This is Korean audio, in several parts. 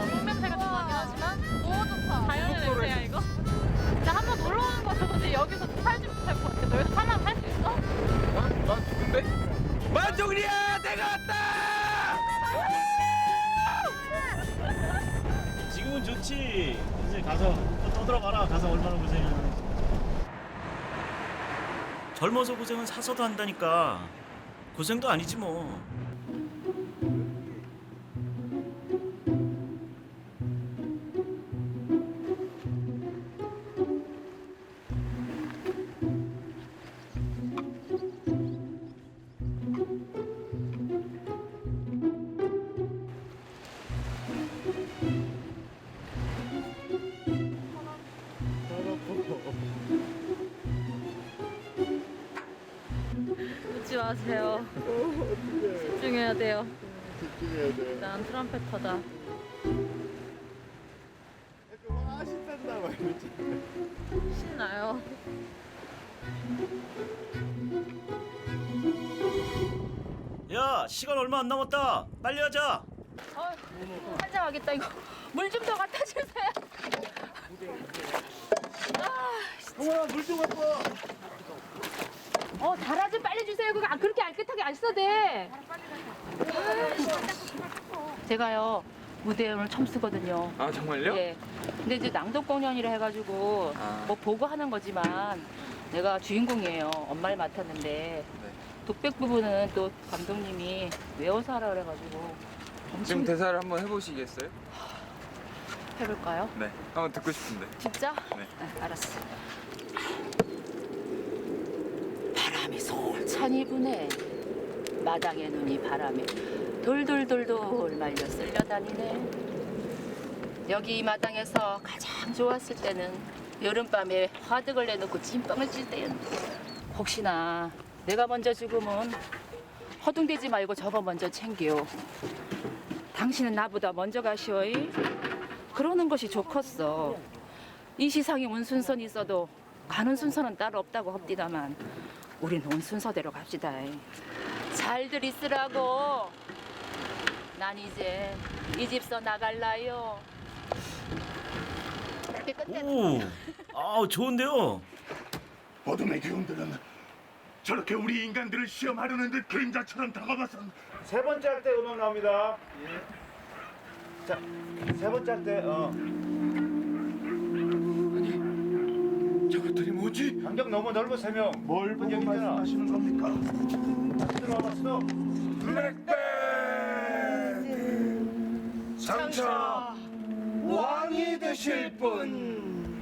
똥냄새가 좀 나긴 하지만 너무 좋다. 자연의 냄새야 이거. 진짜 한번 놀러 오는 거 좋은데 여기서 살지 못할 것 같아. 너 여기서 살라면 살 수 있어? 난, 난 죽은데? 만종이야 내가 왔다 지금은 좋지. 이제 가서 또 떠들어봐라. 가서 얼마나 고생하는지. 젊어서 고생은 사서도 한다니까. 고생도 아니지 뭐. 마세요. 집중해야 돼요. 집중해야 돼. 난 트럼펫터다. 와, 신난다, 막 이러지. 신나요. 야, 시간 얼마 안 남았다. 빨리 하자. 어, 환장하겠다 이거. 물 좀 더 갖다 주세요. 형아, 물좀 갖고 와. 어, 달아 좀 빨리 주세요. 그거 아, 그렇게 알끗하게 안 써도 돼. 제가요 무대에 오늘 처음 쓰거든요. 아, 정말요? 예. 근데 이제 낭독 공연이라 해가지고 아. 뭐 보고 하는 거지만 내가 주인공이에요. 엄마를 맡았는데 네. 독백 부분은 또 감독님이 외워서 하라 그래가지고 지금 대사를 한번 해보시겠어요? 해볼까요? 네. 한번 듣고 싶은데. 진짜? 네. 아, 알았어. 바람이 솔찬히 부네. 마당의 눈이 바람에 돌돌돌돌 말려 쓸려다니네. 여기 이 마당에서 가장 좋았을 때는 여름밤에 화덕을 내놓고 찐빵을 찔 때였는데 혹시나 내가 먼저 죽으면 허둥대지 말고 저거 먼저 챙겨. 당신은 나보다 먼저 가시오이. 그러는 것이 좋겠어. 이 시상에 온 순서는 있어도 가는 순서는 따로 없다고 합디다만 우린 온 순서대로 갑시다. 잘들 있으라고. 난 이제 이 집서 나갈라요. 이렇게 끝내. 오, 아, 좋은데요. 어둠의 기운들은 저렇게 우리 인간들을 시험하려는 듯 그림자처럼 다가와서 세 번째 할 때 음악 나옵니다. 자, 세 번째 할 때, 어. 저것들이 뭐지? 간격 너무 넓어 세 명. 뭘 보고 여기 있잖아. 말씀하시는 겁니까? 들어와봐, 스톱. 블랙백 상처 왕이 되실 분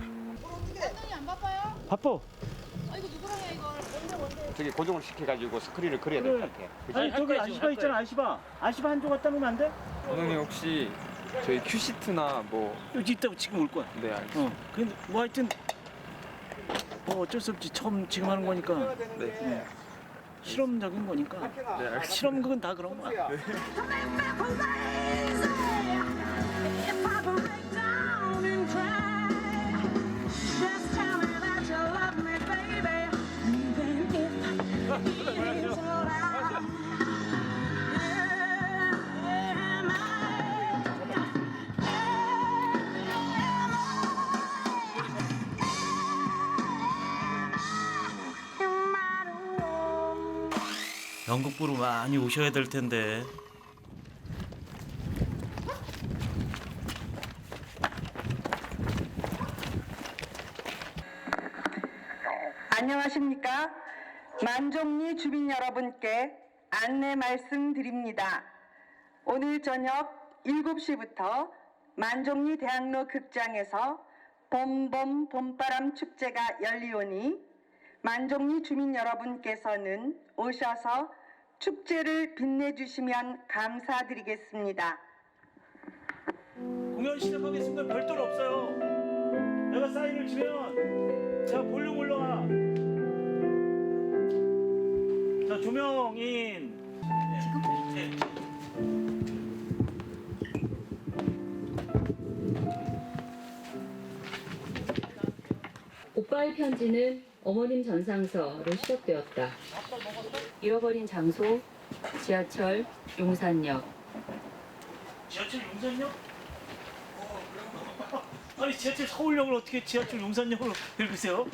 바빠. 저기 고정을 시켜가지고 스크린을 그려야 될 것 같아. 아니 저기 아시바 있잖아 아시바 아시바 한조 갖다 놓으면 안 돼? 감독님 혹시 저희 큐시트나 뭐, 여기 있다고 지금 올 거야 네, 알겠습니다. 어 근데 뭐 하여튼 뭐 어쩔 수 없지. 처음 지금 하는 거니까. 네. 실험적인 거니까. 네, 알겠습니다. 실험극은 다 그런 거야 If 보러 많이 오셔야 될 텐데 안녕하십니까? 만종리 주민 여러분께 안내 말씀드립니다. 오늘 저녁 7시부터 만종리 대학로 극장에서 봄봄 봄바람 축제가 열리오니 만종리 주민 여러분께서는 오셔서 축제를 빛내주시면 감사드리겠습니다. 공연 시작하겠습니다 별도로 없어요. 내가 사인을 주면 자 볼륨 올라가 자 조명인. 지금 오빠의 편지는 어머님 전상서로 시작되었다. 잃어버린 장소, 지하철, 용산역. 지하철 용산역? 아니 지하철 서울역을 어떻게 지하철 용산역으로 긁으세요?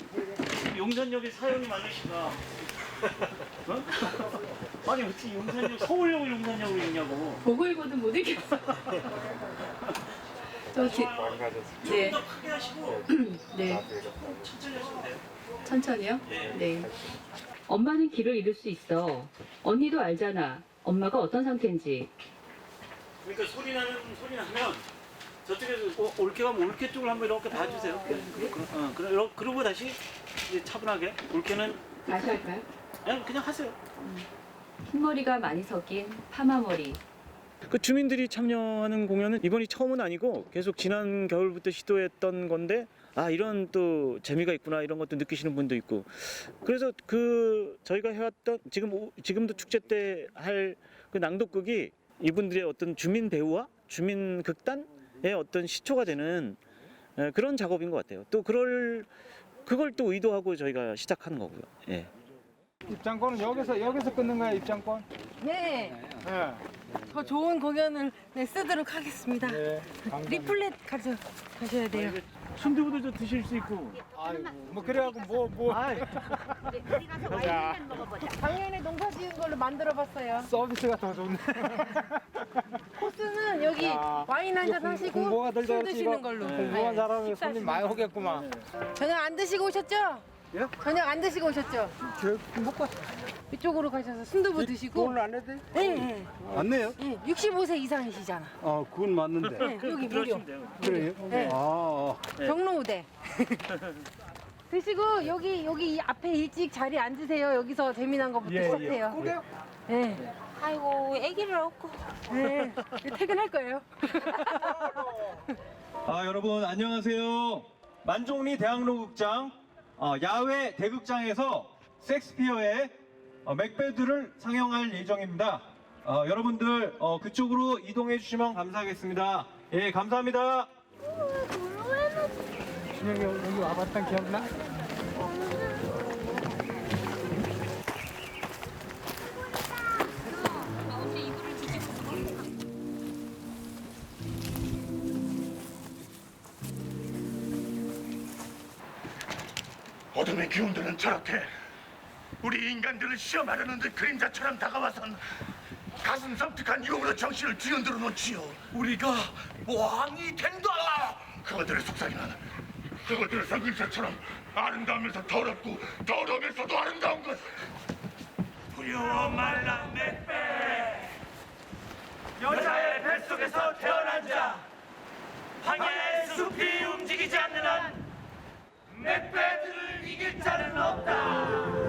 용산역에 사연이 많으시다. 어? 아니 어떻게 용산역 서울역을 용산역으로 읽냐고. 보고 읽어도 못 읽겠어. 저 기, 네, 더 크게 하시고 네. 천천히 하시면 돼요. 천천히요? 네. 엄마는 길을 잃을 수 있어. 언니도 알잖아. 엄마가 어떤 상태인지. 그러니까 소리 나는 소리 나면 저쪽에서 어, 올케 가면 올케 쪽을 한번 이렇게 봐주세요. 그래. 어, 이러- 그러고 다시 이제 차분하게 올케는 다시 할까요? 그냥, 그냥 하세요. 흰머리가 많이 섞인 파마머리. 그 주민들이 참여하는 공연은 이번이 처음은 아니고 계속 지난 겨울부터 시도했던 건데 아 이런 또 재미가 있구나 이런 것도 느끼시는 분도 있고 그래서 그 저희가 해왔던 지금 오- 지금도 축제 때 할 그 낭독극이 이분들의 어떤 주민 배우와 주민 극단의 어떤 시초가 되는 에, 그런 작업인 것 같아요. 또 그럴 그걸 또 의도하고 저희가 시작하는 거고요. 예. 입장권은 여기서 여기서 끊는 거야 입장권. 네, 예. 더 좋은 공연을 네, 쓰도록 하겠습니다. 네. 감사합니다. 리플렛 가져 가셔야 돼요. 순두부도 좀 드실 수 있고. 아이고, 뭐 그래갖고 뭐 뭐. 가자. 작년에 농사 지은 걸로 만들어 봤어요. 서비스가 더 좋네. 코스는 여기 야, 와인 한잔 이거 하시고 공부가 술 드시는 걸로. 공부한 네. 사람이 손님 많이 오겠구만. 저녁 안 드시고 오셨죠? 예? 저녁 안 드시고 오셨죠? 저 먹고 이쪽으로 가셔서 순두부 드시고. 돈을 안 내대? 네, 네. 맞네요. 네, 65세 이상이시잖아. 어, 그건 맞는데. 네, 여기 무료. 들어가시면 돼요. 그래요? 네. 아, 어. 경로우대. 드시고 여기 여기 이 앞에 일찍 자리 앉으세요. 여기서 재미난 거부터 예, 예. 시작해요. 그래요? 네. 아이고 애기를 얻고. 네. 퇴근할 거예요. 아 여러분 안녕하세요. 만종리 대학로극장 어, 야외 대극장에서 섹스피어의 어, 맥베드를 상영할 예정입니다. 어, 여러분들 어, 그쪽으로 이동해 주시면 감사하겠습니다. 예 감사합니다. 준영이 여기 와봤던 기억나? 어둠의 기운들은 저렇게 우리 인간들을 시험하려는 듯 그림자처럼 다가와선 가슴 섬뜩한 유혹으로 정신을 뒤흔들어 놓지요. 우리가 왕이 된다. 그것들의 속삭이는 그것들의 성글자처럼 아름다우면서 더럽고 더러우면서도 아름다운 것. 부여워 말란 맥배 여자의 뱃속에서 태어난 자 황야의 숲이 움직이지 않는 한 맥베드를 이길 자는 없다.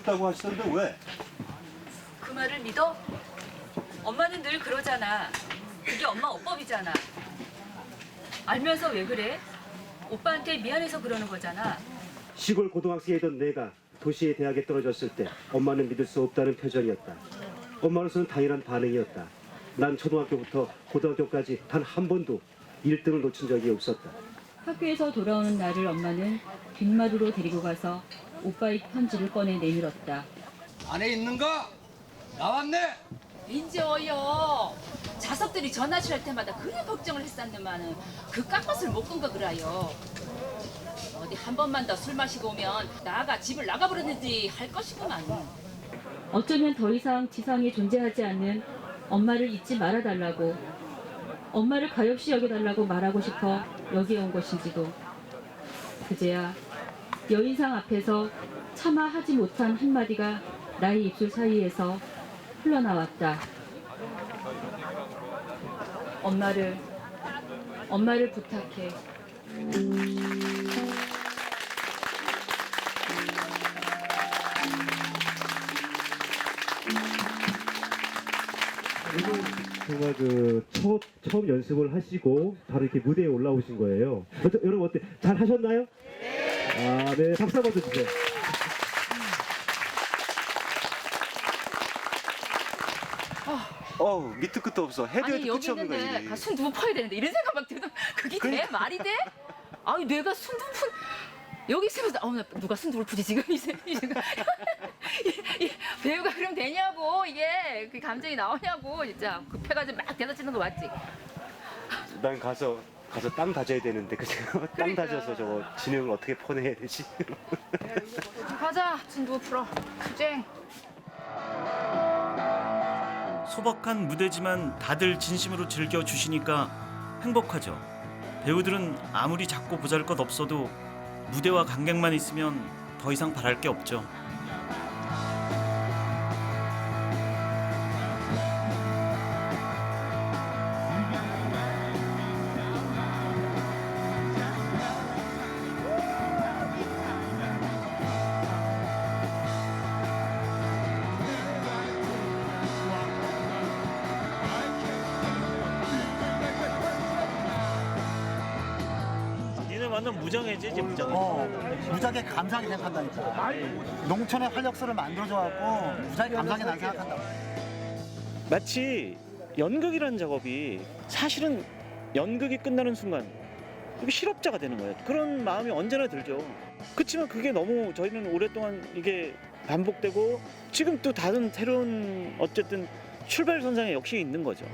없다고 하시던데 왜? 그 말을 믿어? 엄마는 늘 그러잖아. 그게 엄마 어법이잖아. 알면서 왜 그래? 오빠한테 미안해서 그러는 거잖아. 시골 고등학생이던 내가 도시의 대학에 떨어졌을 때 엄마는 믿을 수 없다는 표정이었다. 엄마로서는 당연한 반응이었다. 난 초등학교부터 고등학교까지 단 한 번도 1등을 놓친 적이 없었다. 학교에서 돌아오는 나를 엄마는 뒷마루로 데리고 가서 오빠의 편지를 꺼내 내밀었다. 안에 있는가? 나왔네. 인제 어여. 자석들이 전화질 할 때마다 그리 걱정을 했었는데만은 그 깎것을 못 끈거 그라요. 어디 한 번만 더 술 마시고 오면 나가 집을 나가버렸는지 할 것이구만. 어쩌면 더 이상 지상에 존재하지 않는 엄마를 잊지 말아달라고 엄마를 가엾이 여겨달라고 말하고 싶어 여기에 온 것인지도 그제야 여인상 앞에서 차마 하지 못한 한마디가 나의 입술 사이에서 흘러나왔다. 엄마를, 엄마를 부탁해. 정말 그 첫, 처음 연습을 하시고 바로 이렇게 무대에 올라오신 거예요. 여러분 어때? 잘 하셨나요? 네. 아, 네. 박수 한번 주세요. 어우 밑도 끝도 없어. 해도 아니 해도 여기 끝이 없는 거야 있는데. 가숨 두 번 퍼야 되는데 이런 생각 막 들어. 그게 돼? 그러니까. 말이 돼? 아니 내가 숨두번 여기 있으면서 어나 누가 순두를 푸지 지금 이- 이 배우가 그럼 되냐고 이게 그 감정이 나오냐고 진짜 급해가지고 막 대사 치는 거 맞지? 난 가서 가서 땅 다져야 되는데 그죠? 땅 그러니까. 다져서 저거 진흙을 어떻게 퍼내야 되지? 가자 순두 풀어 투쟁. 소박한 무대지만 다들 진심으로 즐겨 주시니까 행복하죠. 배우들은 아무리 작고 보잘것 없어도 무대와 관객만 있으면 더 이상 바랄 게 없죠. 완전 무장해지 무장. 어, 무지하게 감사하게 생각한다니까. 농촌의 활력소를 만들어줘갖고 무지하게 감사하게 난 생각한다. 마치 연극이라는 작업이 사실은 연극이 끝나는 순간 이게 실업자가 되는 거예요. 그런 마음이 언제나 들죠. 그렇지만 그게 너무 저희는 오랫동안 이게 반복되고 지금 또 다른 새로운 어쨌든 출발선상에 역시 있는 거죠.